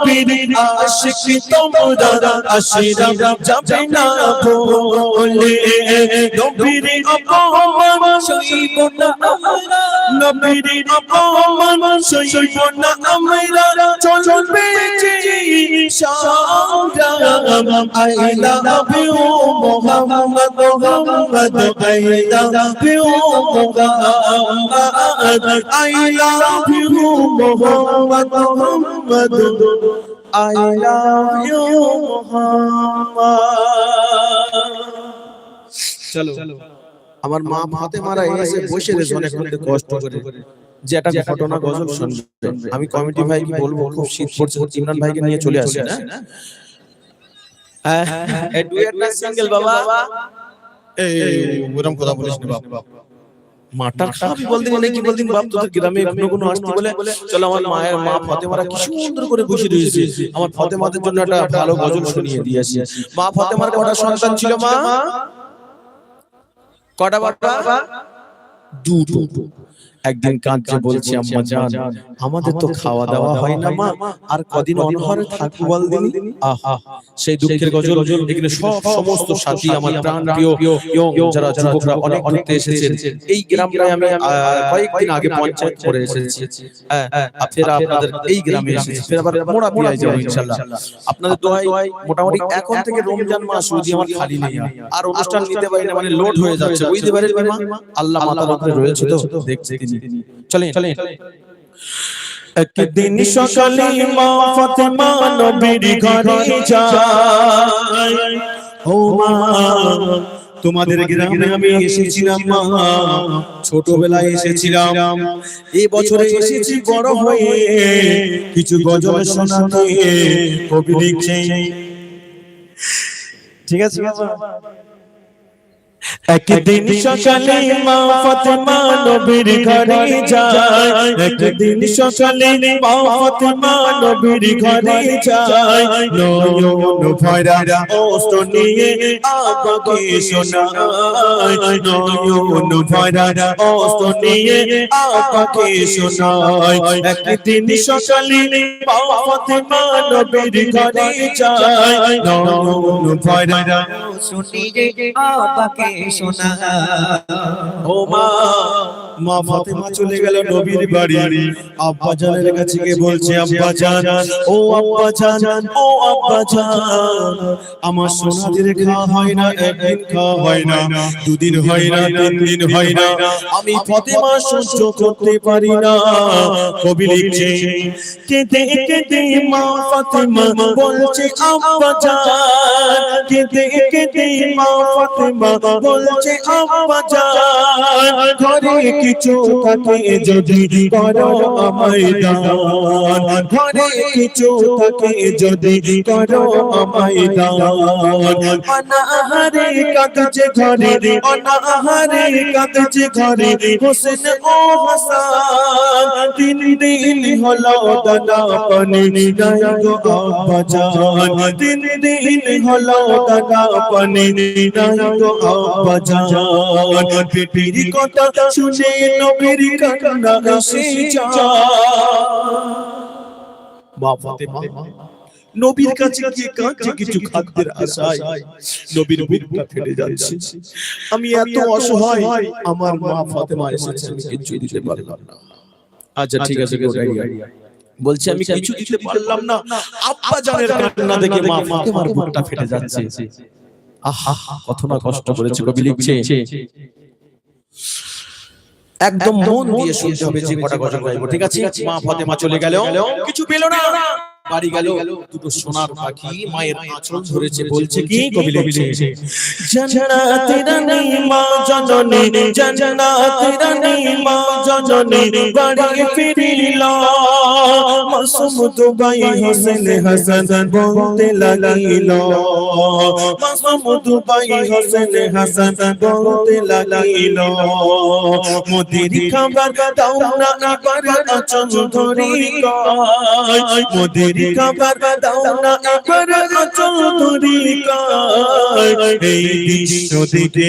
নবীর আশিক তোমরা আশিরা যাবে না ভুলে নবীর অপমান সইব না আমরা নবীর অপমান সইব না আমরা চলবে সংগ্রাম I love you Muhammad Muhammad I love you Muhammad I love you Muhammad Muhammad I love you Muhammad চলো। আমার মা ফাতে মারা এসে বসে রয়েছে অনেকক্ষণ ধরে কষ্ট করে। যে একটা ঘটনা গজল শুনবে। আমি কমিটি ভাইকে বলব খুব শীত পড়ছে ইমরান ভাইকে নিয়ে চলে আসেন হ্যাঁ এই ডুয়েটটা সিঙ্গেল বাবা। এই ওরকম কথা বলিস না বাপ। মাটার খাবি বলদিন না কি বলদিন বাপ তোদের গ্রামে কোনো কোনো আসতে বলে চলো আমার মায়ের মা ফতেমারা কি সুন্দর করে বসে রয়েছে আমার ফতেমাদের জন্য একটা ভালো গজল শুনিয়ে দিয়ে মা ফতেমার কটা সন্তান ছিল মা? কটা বাটা দুটো। একদিন কাঁদছে বলছে আম্মা জান আমাদের তো খাওয়া দাওয়া হয় না মা আর কদিন অনহরে থাকব বল দিন? আহা সেই দুঃখের গজল এখানে সব সমস্ত সাথী আমার প্রাণ প্রিয় যারা যুবকরা অনেক ঘুরতে এসেছেন এই গ্রামটায় আমি কয়েকদিন আগে পঞ্চায়েত করে এসেছি হ্যাঁ ফের আপনাদের এই গ্রামে এসেছি ফের আবার মোড়া পিয়ায় যাব ইনশাআল্লাহ আপনাদের দোয়াই মোটামুটি এখন থেকে রমজান মাস যদি আমার খালি নেই আর। অনুষ্ঠান নিতে পারি না মানে লোড হয়ে যাচ্ছে বুঝতে পারেন মা আল্লাহ মাতার উপরে রয়েছে তো দেখছে তিনি চলেন। চলেন। একদিন সকালে মা ফাতেমা নবীর ঘরে যায়। ও মা তোমাদের গ্রামে আমি এসেছিলাম মা। ছোটবেলায় এসেছিলাম। এই বছরে এসেছি বড় হয়ে। কিছু গজল শোনাতে কবি লিখছে ঠিক আছে? বাবা একদিন সকালে মা ফাতেমা নবীর ঘরে যায়। একদিন সকালে মা ফাতেমা নবীর ঘরে যায়। নয়ন ভরা অস্ত নিয়ে আবাকে শোনায়। নয়ন ভরা অস্ত নিয়ে আবাকে শোনায়। একদিন সকালে মা ফাতেমা নবীর ঘরে যায়। নয়ন ভরা শুনিয়ে আবাকে শোনা ও মা মা ফাতেমা চলে গেল নবীর বাড়ি। আব্বা জানের কাছে গিয়ে বলছে, আব্বা জান, ও আব্বা জান, ও আব্বা জান, আমার সোনাদের খাওয়া হয় না, একদিন খাওয়া হয় না, দুদিন হয় না, তিন দিন হয় না, আমি ফাতেমা সহ্য করতে পারি না। কবি লিখছে, কেঁদে কেঁদে মা ফাতেমা বলছে, আব্বা জান। কেঁদে কেঁদে মা ফাতেমা বলছে, আব্বা জান। ঘরে কিছু থাকে যদি করো আমায় দান ঘরে কিছু থাকে যদি করো আমায় দান অনাহারে কাঁদছে ঘরে, অনাহারে কাঁদছে ঘরে, হোসেন ও হাসান। তিন দিন হলো দানা পানি নাই গো আব্বা জান তিন দিন হলো দানা পানি নাই গো আব্বা জান পেটের কথা শুনে নবীর কান্না এসে মা ফাতেমা নবীর কাছে গিয়ে কাঁদছে কিছু খাদ্যের আশায়। নবীর বুকটা ফেটে যাচ্ছে। আমি এত অসহায় আমার মা ফাতেমা এসেছে আমি কিছু দিতে পারলাম না। আচ্ছা ঠিক আছে বলছে আমি কিছু দিতে পারলাম না। আব্বা জানের কান্না দেখে মা ফাতেমার বুকটা ফেটে যাচ্ছে। আহা কত না কষ্ট করেছে কবি লিখছে একদম মন দিয়ে শুনতে হবে যে কটা গজল গাইবো ঠিক আছে? মা ফতেমা চলে গেল কিছু পেল না। বাড়ি গেল দুটো সোনার পাখি মায়ের আঁচল ধরেছে বলছে কি কবি লিখছে? জন্নাত রানী মা জননী জন্নাত রানী মা জননী বাড়ি ফিরিল মাসুম দুবাই হোসেন হাসান বলতে লাগিল মাসুম দুবাই হোসেন হাসান বলতে লাগিল মোদির খাবার দাও না এবার আচল ধরি মোদির খাবার দাও না এবার আচল তরিকায় এই দৃশ্য দেখে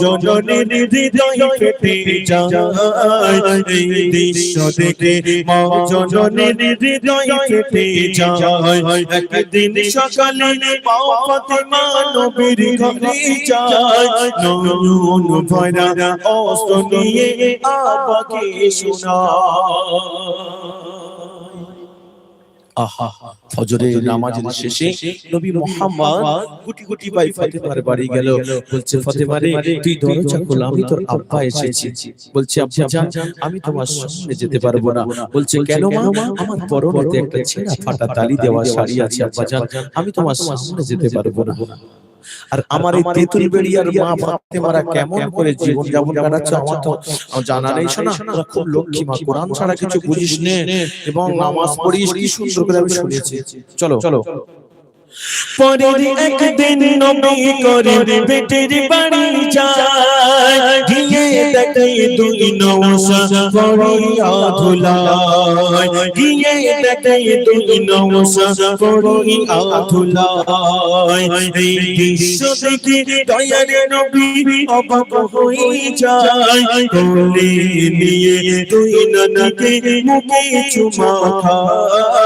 জননীর হৃদয় ফেটে যায়। এই দৃশ্য দেখে মা হৃদয় ফেটে যায়। একদিন সকালে মা ফাতেমা নবীর ঘরে যায়। নয়ন ভরা অস্ত্র নিয়ে আবাকে শোনায়। আহা ফজরের নামাজের শেষে নবী মোহাম্মদ গুটি গুটি ভাই ফাতেমার বাড়ি গেল। বলছে তুই দরজা খোল আমি তোর আব্বা এসেছি। বলছে আব্বা জান আমি তোমার সামনে যেতে পারব না। বলছে কেন মা আমার পরনেতে একটা ছেঁড়া ফাটা তালি দেওয়া শাড়ি আছে আব্বা জান আমি তোমার সামনে যেতে পারব না। আর আমার এই তেতুল বেড়িয়ার মা ফাতেমারা কেমন করে জীবন যাপন কাটাচ্ছে আমার তো জানা নেই শোনা তোরা খুব লক্ষ্মী মা কোরআন ছাড়া কিছু বুঝিস নে এবং নামাজ পড়িস কি সুন্দর করে আমি শুনেছি। চলো। চলো। পরের একদিন নবী করে বেটের বাড়ি যায়। গিয়ে দেখে দুই নৌসা পড়িয়া ধুলায় গিয়ে দেখে দুই নৌসা পড়িয়া ধুলায় এই দৃশ্য দেখে দয়ার নবী অবাক হয়ে যায়। কোলে নিয়ে দুই নদীকে মুখে চুমা খায়।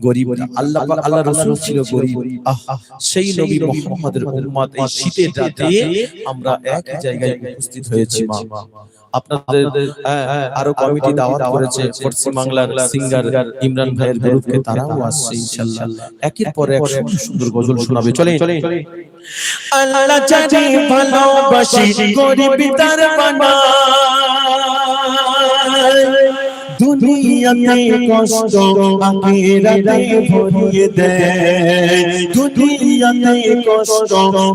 গরিব আল্লাহ আল্লাহ রাসূল ছিল গরিব। সেই নবী মুহাম্মদের উম্মত এই শীতের রাতে আমরা এক জায়গায় উপস্থিত হয়েছি মা। আপনাদের হ্যাঁ, আরও কমিটি দাওয়াত করেছে পশ্চিম বাংলার সিঙ্গার ইমরান ভাইয়ের গ্রুপকে তারাও আসছে ইনশাআল্লাহ একের পর এক সুন্দর সুন্দর গজল শোনাবে। চলে চলে আল্লাহ জানি ভালোবাসি গরিব তার বানায় দুনিয়াতে কষ্ট আখিরাতে ভরিয়ে দেয়। দুনিয়াতে কষ্ট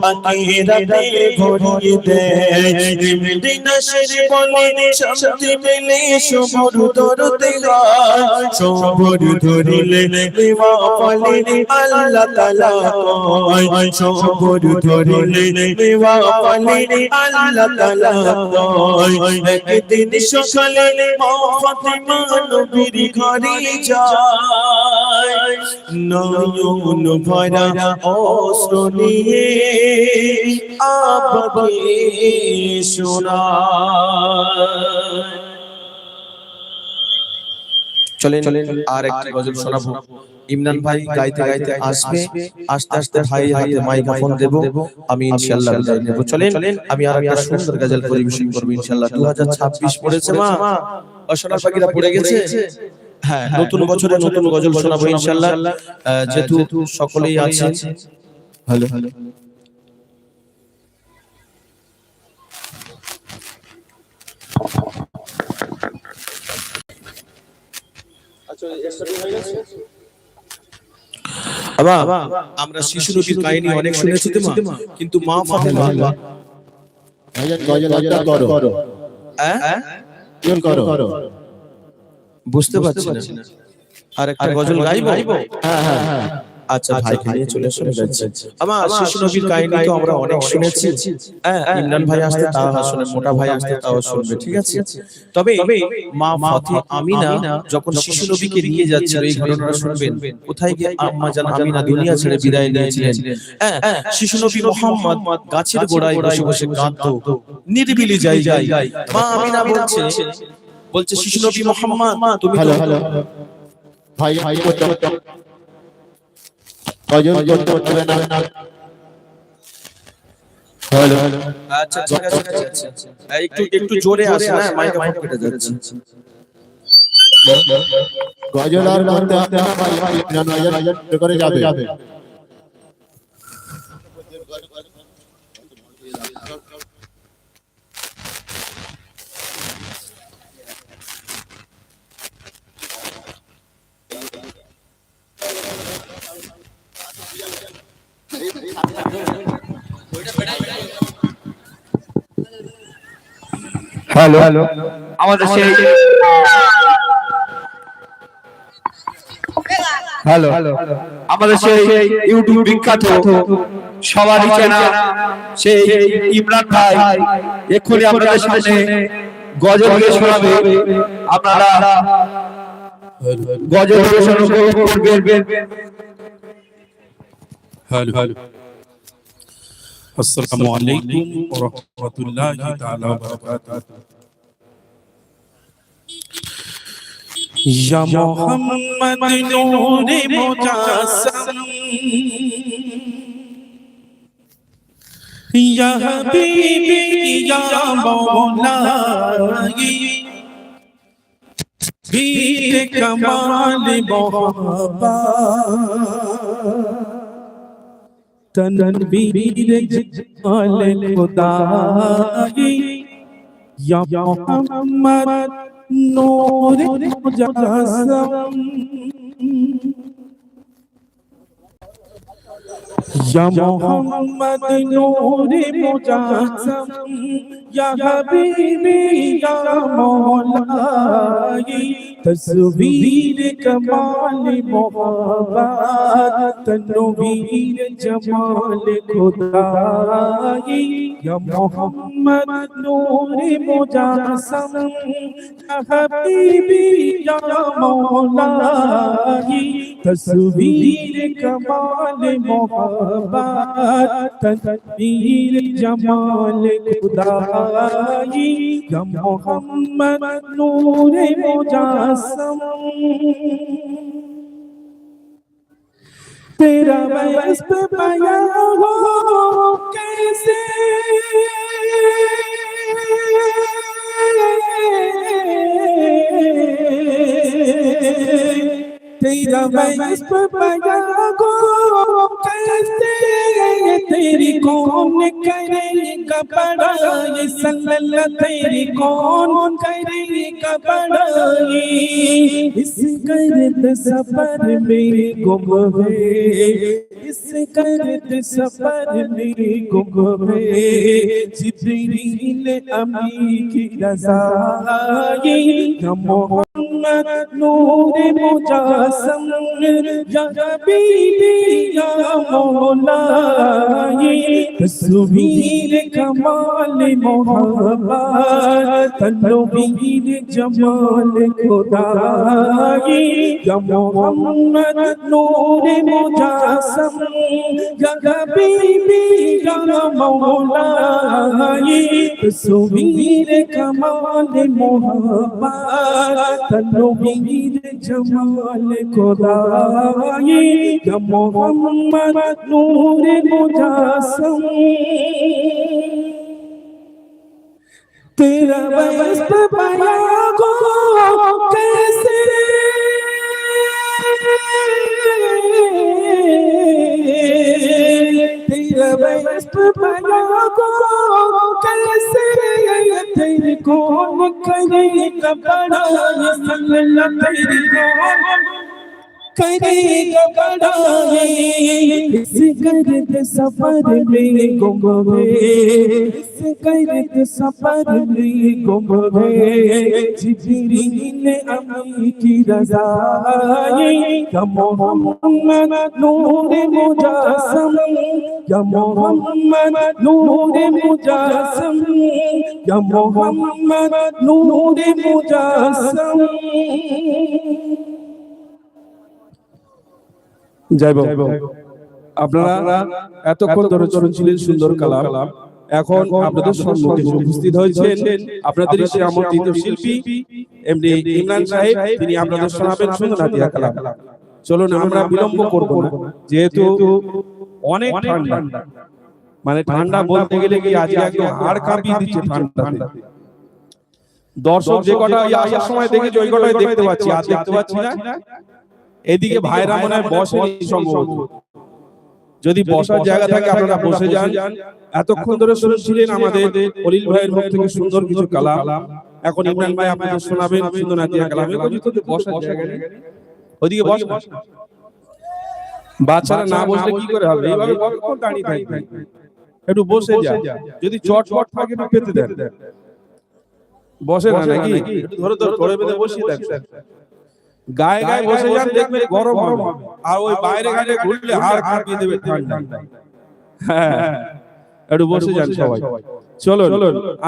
আখিরাতে ভরিয়ে দেয়। দিনাশের বলে শান্তি পেলে সবর ধরতে হয় সবর ধরিলে দেওয়া ফলে আল্লাহ তাআলা কয়। সবর ধরিলে দেওয়া ফলে আল্লাহ তাআলা কয়। একদিন সকালে মা ফাতেমা নবীর ঘরে যায়। নয়ন ভরা অস্ত্র নিয়ে আবাকে শোনায়। চলেন আর একটা গজল শোনাবো। ইমরান ভাই গাইতে গাইতে আসবে। আস্তে আস্তে ভাই হাতে মাইক্রোফোন দেব। আমি ইনশাআল্লাহ বিদায় নেব। চলেন আমি আর একটা সুন্দর গজল পরিবেশন করব ইনশাআল্লাহ 2026 পড়েছে মা। পাখিরা পড়ে গেছে হ্যাঁ নতুন বছরে নতুন গজল শোনাবো ইনশাআল্লাহ আহ, যেহেতু সকলেই আছে হ্যালো বাবা আমরা শিশু নবীর কাহিনী অনেক শুনেছি তো মা কিন্তু মা ফাতেমা করো হ্যাঁ গজল করো। বুঝতে পারছি না। আর একটা গজল গাইবো? হ্যাঁ হ্যাঁ হ্যাঁ। আচ্ছা ভাইকে নিয়ে চলে শুনে যাচ্ছে। আমার শিশু নবীর কাহিনী তো আমরা অনেক শুনেছি। হ্যাঁ ইমরান ভাই আসতে তাও শুনে মোটা ভাই আসতে তাও শুনবে ঠিক আছে? তবে মা ফাতে আমিনা যখন শিশু নবীকে নিয়ে যাচ্ছিল এই ঘটনাটা শুনবেন। কোথায় গিয়ে আম্মা জান আমিনা দুনিয়া ছেড়ে বিদায় নিয়েছিলেন। হ্যাঁ শিশু নবী মোহাম্মদ গাছের গোড়ায় বসে বসে কাঁদতো নিরিবিলি জায়গায় মা আমিনা বলছে বলছে শিশু নবী মোহাম্মদ তুমি তো হ্যালো ভাই ভাই করতে গজল করতে হবে না হ্যালো আচ্ছা। ঠিক আছে ঠিক আছে এই একটু একটু জোরে আসে না মাইক্রোফোন কেটে যাচ্ছে গজল আর করতে হবে না ভাই ভাই গান বাজান করে যাবে। হ্যালো আমাদের সেই হ্যালো হ্যালো আমাদের সেই ইউটিউব বিখ্যাত সবারই চেনা সেই ইমরান ভাই। এক্ষুনি আপনাদের সামনে গজল গিয়ে শোনাবে। আপনারা গজল পরিবেশন করবেন। Hello hello. আসসালামু আলাইকুম ওয়া রাহমাতুল্লাহি তাআলা ওয়া বারাকাতুহু। یا محمد نور مجاسم یا حبیبی یا مولائی بیر کمال محبت تنبیر جلال خدای یا محمد نور مجسم یا محمد نور مجسم یا حبیبی یا مولائی تصویر کمال محبت تنویر جمال خدائی یا محمد نور مجسم حبیبی یا مولائی تصویر کمال محبت تدبیر جمال خدائی یا محمد نور مجسم तेरा बस पे पाया हो कैसे तेरा बस पे पाया हो कैसे तेरी कौन करेगा बड़ाई सल्लल्लाह तेरी कौन करेगा बड़ाई इस करत सफर में गुम है इस करत सफर में गुम है जिब्रील अमी की रज़ाई या मोहम्मद नूर मुजासम या हबीबी या मौलाई तस्वीर कमाल मोहब्बत तनवीर जमाल खुदाई या मोहम्मद नूर मुजासम या हबीबी या मौलाई तस्वीर कमाल मोहब्बत तनवीर जमाल खुदाई या मोहम्मद नूर मुजासम तेरा बस पे पाया को कैसे तेरा बस पे पाया को कैसे तेरे कौन करेगा बड़ा ये सल्लल्लाह तेरी कौन करेगा बड़ाई इस गर्द सफर में गुम है इस गर्द सफर में गुम है जिब्रील अमी की रज़ाई या मोहम्मद नूर मुजासम या मोहम्मद नूर मुजासम या मोहम्मद नूर मुजासम যাই বাবু আপনারা এতক্ষণ ধরে শুনছিলেন সুন্দর কালাম। এখন আপনাদের সম্মুখে উপস্থিত হয়েছেন আপনাদের আমন্ত্রিত শিল্পী এমনি ইমরান সাহেব তিনি আপনাদের শোনাবেন সুন্দর হাতিয়া কালাম। চলুন আমরা বিলম্ব করব না। যেহেতু অনেক ঠান্ডা। মানে ঠান্ডা বলতে গেলে কি আজকে একদম হাড় কাঁপিয়ে দিচ্ছে ঠান্ডাতে। দর্শক যে কটা আসার সময় দেখেছি ওই কটাই দেখতে পাচ্ছি। আর দেখতে পাচ্ছি না? এদিকে ভাইরা মনে হয় বসে সম্ভবত। যদি বসার জায়গা থাকে আপনারা বসে যান। এতক্ষণ ধরে শুনছিলেন আমাদের অলিল ভাইয়ের মুখ থেকে সুন্দর কিছু কালাম। এখন ইমরান ভাই আপনাদের শোনাবেন সুন্দর নাতিয়া কালাম। বসার জায়গা নেই। ওদিকে বস বাচ্চারা না বসলে কি করে হবে? এইভাবে কতক্ষণ দাঁড়িয়ে থাকবে? একটু বসে যা যদি চট চট থাকে একটু পেতে দেন। বসে না নাকি? ধরে ধরে ধরে বেঁধে বসিয়ে দেখ গায়ে গায়ে বসে যান দেখবেন গরম হবে। আর ওই বাইরে ঘুরলে হাড় কাঁপিয়ে দেবে ঠান্ডা। হ্যাঁ। একটু বসে যান সবাই। চলো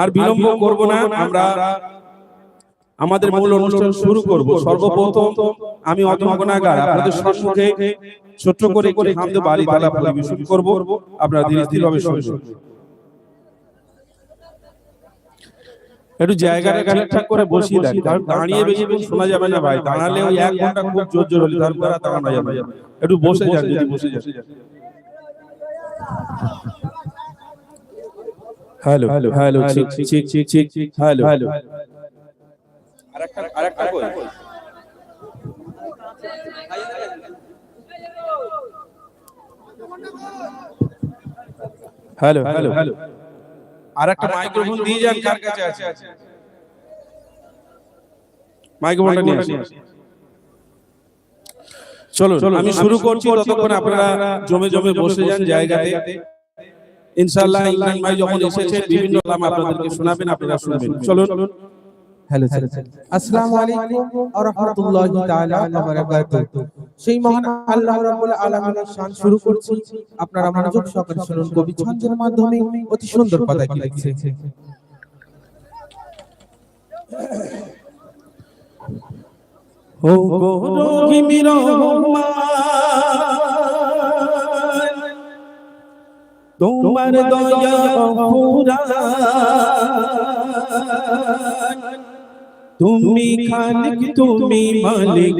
আর বিলম্ব করব না আমরা আমাদের মূল অনুষ্ঠান শুরু করব। সর্বপ্রথম আমি অতমগনাগার আপনাদের সম্মুখে ছোট্ট করে একটি হামদে বাড়ি তালা পরিবেশন করব। আপনারা ধীরে ধীরে একটু জায়গাটা ঠিকঠাক করে বসিয়ে দেন। কারণ দাঁড়িয়ে বেশিক্ষণ শোনা যাবে না ভাই। দাঁড়ালে ওই এক ঘণ্টা খুব জোর জোর হলে তারপর আর দাঁড়ানো যাবে। একটু বসে যান যদি বসে যান। হ্যালো হ্যালো হ্যালো ঠিক ঠিক ঠিক ঠিক ঠিক হ্যালো। হ্যালো। আরেকটা আরেকটা কই? হ্যালো। Hello hello. আরেকটা মাইক্রোফোন দিয়ে যান কার কাছে আছে। মাইক্রোফোনটা নিয়ে আসুন। চলো আমি শুরু করছি ততক্ষণ আপনারা জমে জমে বসে যান জায়গাতে। ইনশাআল্লাহ ইমরান ভাই যখন এসেছে বিভিন্ন আপনাদেরকে শোনাবেন আপনারা শুনবেন। চলুন। হ্যালো আসসালামু আলাইকুম ওয়া রাহমাতুল্লাহি তাআলা ওয়া বারাকাতুহু। সেই মহান আল্লাহ রাব্বুল আলামিনের শান শুরু করছি। আপনারা মনোযোগ সহকারে শুনুন কবি ছন্দের মাধ্যমে অতি সুন্দর কথা কি লিখছে ও গো রহিম রহমান তোমার দয়া অফুরান তুমি খালিক তুমি মালিক।